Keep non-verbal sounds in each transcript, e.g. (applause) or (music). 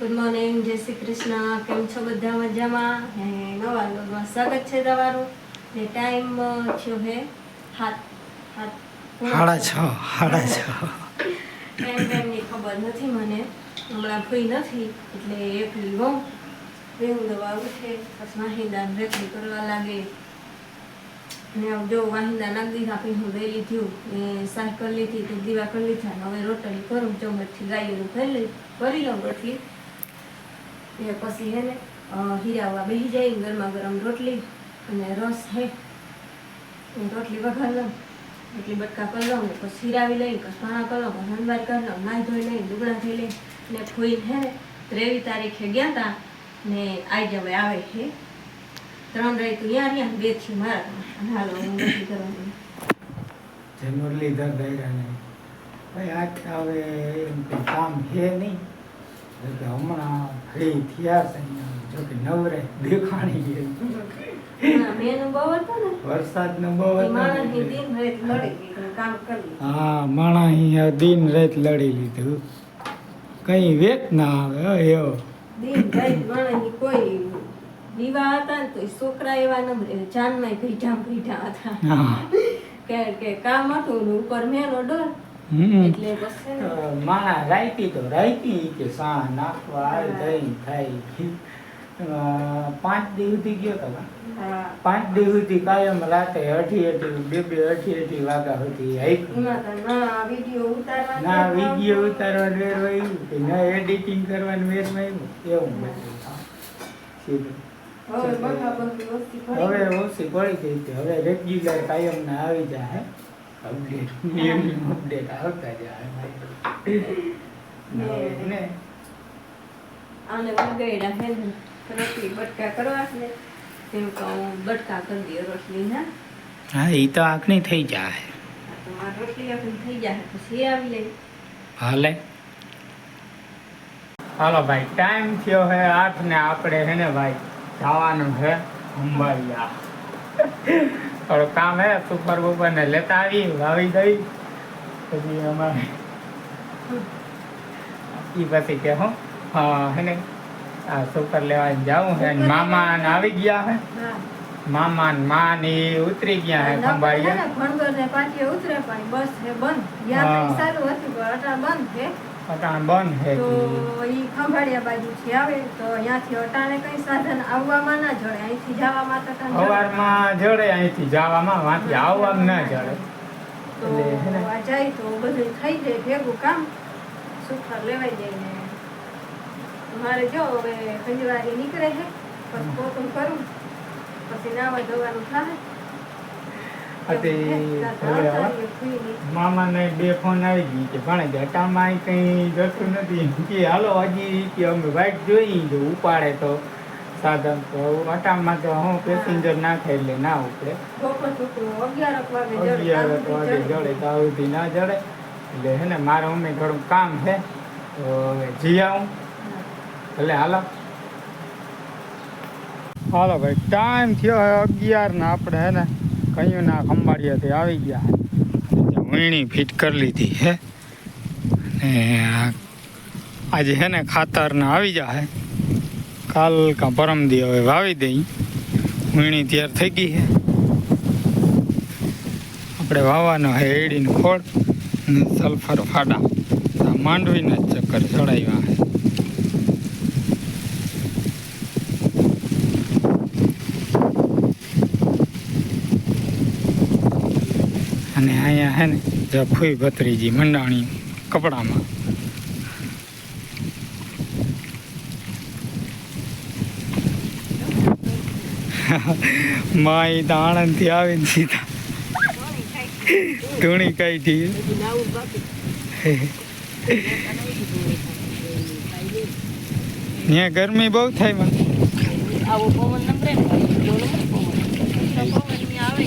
Good morning જય શ્રી કૃષ્ણ. કેમ છો બધા મજામાં? ને નવા લોગમાં સ્વાગત છે તમારું? ને ટાઈમ થયો હે? હાથ હાથ સાડા છ સાડા છ. ટાઈમ ટાઈમની ખબર નથી મને. હમણાં ફ્રી નથી એટલે એકલી હોઉં. રેહું દવા ઉઠે પછી વાહિંદા રેખડી કરવા લાગે. ને જો વાહિંદા નાખી દીધા પછી હું લઈ થયું એ શાક કરી લીધી તો દીવા કરી લીધા. હવે રોટલી કરું ચમચથી થી કરી લઈ કરી લઉં રોટલી. એ પછી હે ને હીરાવા બેસી જાય ગરમા ગરમ રોટલી અને રસ હે. રોટલી વઘાર લઉં એટલી બટકા કરી લઉં ને પછી હીરાવી લઈ પછી પાણા કરી લઉં, પછી હંવાર કરી લઉં નાહી ધોઈ લઈ લુગડા થઈ લઈ ને ફૂઈ હે ને ત્રેવીસ તારીખે ગયા તા ને આવી જવે આવે છે ત્રણ રહી તો યાર યાર બેથી મારા હાલો, હું નથી કરવાનું જે મુરલીધર દૈરાને ભાઈ આ હવે એમ કામ છે નહીં. કે હમણાં ફ્રી થયા છે જો કે નવરે દેખાણી ગઈ ને બહુ હા માણા અહીંયા દિન રાત લડી લીધું. કઈ વેત ના આવે એવો. દિન રાત માણસની કોઈ દીવા હતા ને તો છોકરા એવા ન રહે જાનમાં ભીઠા ભીઠા હતા. કે કામ હતું ઉપર મેનો ડર માણા રાયતી તો રાયતી કે સા નાખવા આવે દહીં ખાઈ. પાંચ દિવસ સુધી ગયો તો પાંચ દિવસ સુધી કાયમ રાતે અઢી અઢી બે બે અઢી અઢી વાગ્યા સુધી હાઈકું. ના વીડિયો ઉતારવા ઉતારવાનું વેર આવ્યું કે ના એડિટિંગ કરવાનું વેર આવ્યું. એવું બધું. હવે. ઓછી પડી ગઈ. હવે રેગ્યુલર કાયમ ના આવી જાય અપડેટ નિયમિત અપડેટ આવતા જાય ને આને હે રોટલી બટકા કરવા છે તેમ કહું બટકા કરી દે રોટલી હા? એ તો આંખની થઈ જાય. આ રોટલી આખની થઈ જાય પછી આવી લે હાલે. હાલો ભાઈ ટાઈમ થયો હે આઠ ને આપણે હે ને ભાઈ જવાનું છે અંબાલિયા થોડું કામ હે સુપર બુપર ને લેતા આવી વાવી દઈ. પછી અમારે ઈ પછી કે હું હા હે ને આ સુપર લેવા જાઉં હે મામા ને આવી ગયા હે. મામા ને મા ને ઉતરી ગયા હે ખંભાળિયા ભણગર ને પાટીએ ઉતરે પણ બસ હે બંધ. યા હા. કઈ સારું હતું પણ અટા બંધ છે. અટાણ બંધ હે તો ઈ. ખંભાળિયા બાજુ બાજુથી આવે તો અહીંયાથી અટાણે કઈ સાધન આવવામાં ના જડે અહીંથી જવામાં તો. સવારમાં જડે અહીંથી જવામાં વાંથી આવવામાં ના જડે તો? આ જાય તો બધું થઈ જાય ભેગું કામ સુખર લેવાઈ જાય ને મારે જો હવે ખંજવારી નીકળે છે પછી પોતું કરું પછી નાવા જવાનું થાય આવા મામાને બે ફોન આવી ગઈ કે, ભણે જટામાં કંઈ જતું નથી. કે, હાલો હજી અમે વાઇટ જોઈ જો ઉપાડે તો. સાધન તો અટામાં તો હું પેસેન્જર નાખે એટલે ના ઉપડે. અગિયાર વાગે જડે. તો સુધી. ના જડે. એટલે હે ને, મારે અમે થોડું કામ છે. તો હવે જી આવું. ભલે હાલો. હાલો ભાઈ ટાઈમ થયો હે અગિયાર ને આપણે હે ને કયું ના ખંભાળિયાથી આવી ગયા વીણી ફિટ કરી લીધી હે. ને આજે હે ને ખાતર ને આવી જાય કાલ કા પરમ દી હવે વાવી દઈ. વીણી તૈયાર થઈ ગઈ છે આપણે વાવવાનો હે એડીને ખોળ સલ્ફર ફાડા. માંડવીના જ ચક્કર ચડાવ્યા હે અને અહીંયા હે ને જફુઈ ભત્રીજી મંડાણી કપડામાં. માય તો આણંદથી આવીને સીધા. ધૂણી કઈ થી ત્યાં ગરમી બહુ થાયમાં પવન નંબરે આવે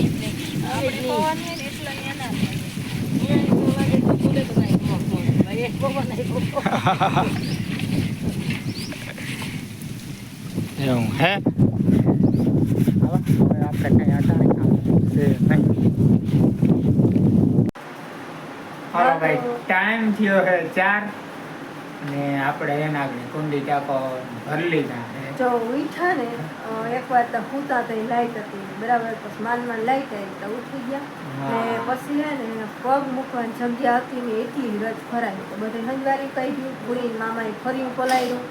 ને ના ન. એવું હે ભાઈ ટાઈમ થયો છે ચાર અને આપણે એના આગળ કુંડી ટાંકો ભરલી છે જો ઉઠ્યા ને એકવાર તો હુતા તો લાઈટ હતી. બરાબર પછી માલમાં લાઈટ આવી તો ઉઠી ગયા. ને પછી હે ને પગ મૂકવાની જગ્યા હતી ને એટલી રજ ફરાઈ તો બધે હંજવારી દીધું. પૂરી મામાએ ફર્યું પલાયું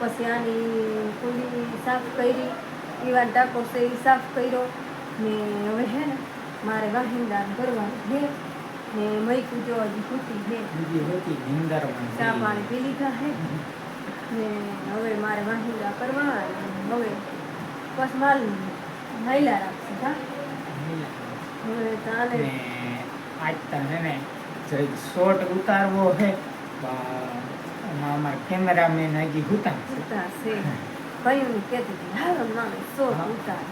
પછી આની કુંડી સાફ કરી. ઈવાન ટાકો છે એ સાફ કર્યો. ને હવે હે ને મારે વાહિંદાન કરવાનું છે. ને મૈકું જો હજી ખૂટી છે. ચા પાણી પી લીધા હે. ને હવે મારે વાંધુડા કરવા હવે બસ માલ મહિલા રાખશે હા હવે તાલે આજ તને ને શોટ ઉતારવો છે અમારા કેમેરામેન હજી છે. ઉતારશે કયું કેતી કહેતી હતી હાલો મામે સો હા. ઉતાર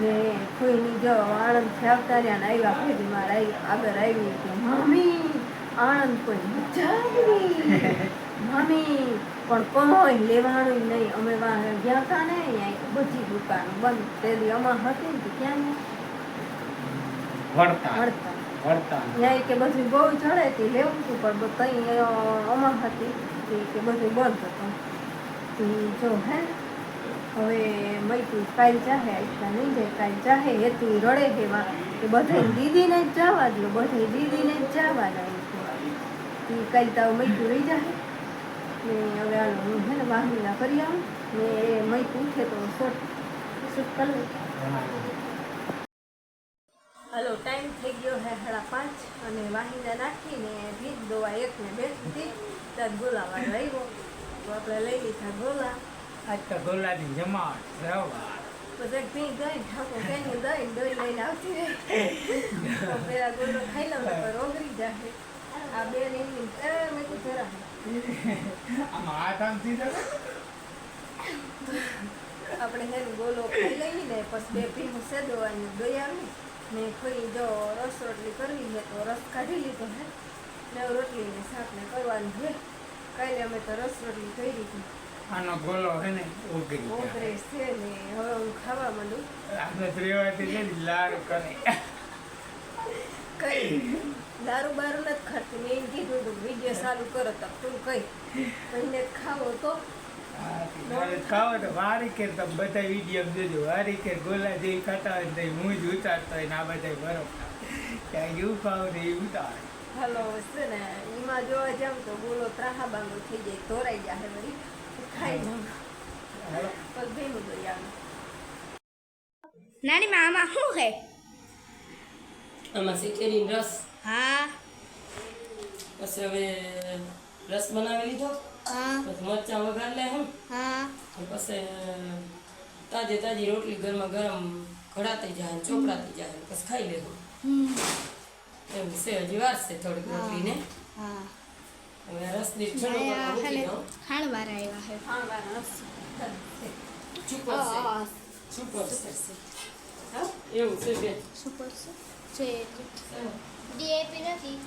ને કોઈની જો આણંદથી આવતા રહ્યા ને આવ્યા ફેરી મારે આગળ આવી કે મામી આણંદ કોઈ મજા આવી (laughs) મમ્મી પણ કોઈ લેવાનું નહીં. અમે વાહ ગયા હતા ને બધી દુકાનો બંધ. તેલી અમાર હતી ને ક્યાં ત્યાં કે બધું બહુ ચડે તે લેવું હતું પણ કઈ અમાર હતી. કે બધું બંધ હતું. જો હે ને, હવે મૈત્રી કાલ ચાહે આટલા નહીં જાય કાલ ચાહે હેતુ રડે કેવા કે બધે દીદીને જ જવા દો બધે દીદીને જ જવા દો તે કાલ તો મૈતું રહી જાય ને હવે હાલો હું છે ને વાહનીના કરી આવું ને એ મૈતું ઉઠે તો શોટ શૂટ કરું હલો ટાઈમ થઈ ગયો હે સાડા પાંચ અને વાહિના નાખીને ભીજ દોવા એકને બેઠી હતી ત્યાં ગોલાવા આવ્યો. તો આપણે લઈ લીધા ગોલા. આજ તો ગોલાની જમાટ રવા પછી પી ગઈ ઠાકો કઈ દઈ દઈ લઈને આવતી રહી. પેલા ગોલો ખાઈ લઉં તો રોગરી જાય આ બે એની એ મેં તો સીધો આપણે હે બોલો ગોલો ખાઈ લઈએ ને પછી બે પીનું સેદવાની દઈ આવી ને કોઈ જો રસ રોટલી કરવી છે તો રસ કાઢી લીધો હે. ને હવે રોટલી ને શાક ને કરવાનું છે કાલે અમે તો રસ રોટલી કરી હતી. આનો ગોલો હે ને ઓગરી ઓગરે છે ને હવે હું ખાવા માંડું. આપણે ત્રેવાથી લાડ કરે. કઈ? દારૂ બારૂ નથી ખાતી. મેં એમ કીધું હતું વીડિયો ચાલુ કરો તો તું કઈ તમને ખાવો તો. ખાવો તો વારી કે તમે બધા વીડિયો જોજો. વારી કે ગોલા જે ખાતા હોય તો હું જ ઉતારતો હોય ને આ બધા બરોબર. ક્યાંક એવું ખાવ ને એ ઉતાર. હલો છે ને. એમાં જોવા જાવ તો બોલો ત્રાહા બાંગો થઈ જાય તોરાઈ જાય વળી. ખાઈ લઉં પછી ભીનું દઈ આવે નાની માં આમાં શું છે આમાં સિટેરીન રસ. હા. પછી હવે રસ બનાવી લીધો. હા. પછી મરચાં વઘાર લે હમ હા. પછી તાજે તાજી રોટલી ગરમા ગરમ ઘડાતી જાય ચોપડાતી જાય પછી ખાઈ લેવું. હમ. એમ છે હજી વાર છે થોડીક રોટલીને. હા. હવે રસ દીઠ દઉં. ખાણવાર આવ્યા છે. હા વાહ રસ. ચૂપ છે. ચૂપ છે. હા એવું છે બે સુપર છે. ડીએપી નથી.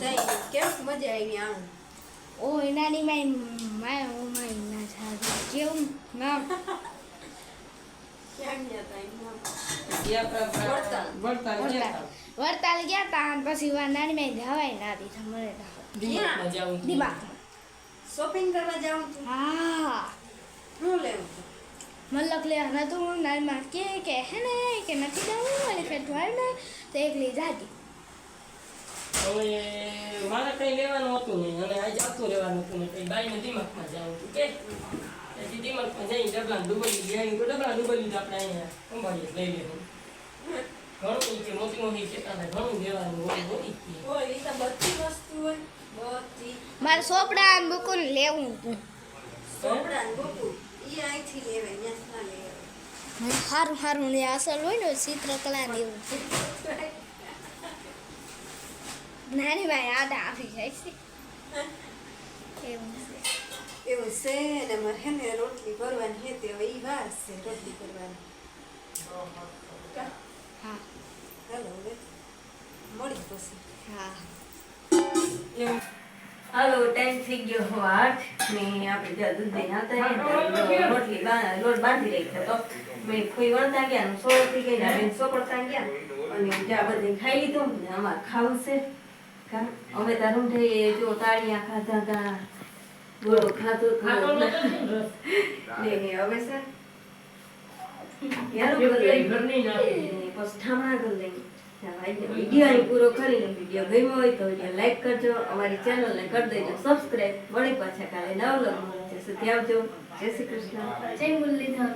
જઈ કેમ મજા આવી આમ? ઓ નાની માઈ માય ઓ માય ના જાગે કેવું ના ક્યાં ગયા તા પછી નાની માઈ જવાય ના દીધા મને દિમાગ શોપિંગ કરવા જાઉં હા. શું લેવું તું મતલબ તો નતું નાની માં કે કે હે ને કે નથી જવું અને ફેર ને તો એકલી જાતી હવે મારે કઈ લેવાનું હતું નહીં અને આજે આવતું રહેવાનું હતું નહીં કઈ બાઈને દિમાગમાં જવું હતું કે? પછી દિમાગમાં જઈ ડબલા ડુબલી ગયા તો ડબલા ડુબલી આપણે અહીંયા અંબાડીએ લઈ લેવું. ઘણું કે મોટી મોટી ચેતા ઘણું લેવાનું હોય હોય એ તો બધી વસ્તુ હોય બધી. મારે સોપડા અને બુકુન લેવું હતું. સોપડા અને ગોકું સારું સારું ને અસલ હોય ને ચિત્રકલા ને એવું. નાની ભાઈ આડા આવી જાય છે. એવું છે. એવું છે ને મારે હે ને રોટલી કરવાની હે તે હવે એ વાર છે રોટલી કરવાની હા. હાલો હવે. મળી પછી. હા. ટાઈમ થઈ ગયો આઠ ને આપણે જ્યાં દૂધ દઈને આવતા રહ્યા રોટલી લોટ બાંધી રાખ્યો તો મેં ફૂઈ વણતા ગયા ને થઈ ગઈ ને બેન સોપડતા ગયા. અને જ્યાં બધે ખાઈ લીધું ને અમારે ખાવું છે અમે તારું જો તાળિયા ખાધા હતા ગોળો ખાતો ને હવે સર યાર ઘરની ના ઠામણા કરી લઈએ વીડિયો અહીં પૂરો કરીને વીડિયો ગમ્યો હોય તો વીડિયો લાઈક કરજો, અમારી ચેનલને કરી દેજો સબસ્ક્રાઈબ વળી પાછા કાલે નવ લગ્ન છે સુધી આવજો. જય શ્રી કૃષ્ણ. જય મુરલીધર.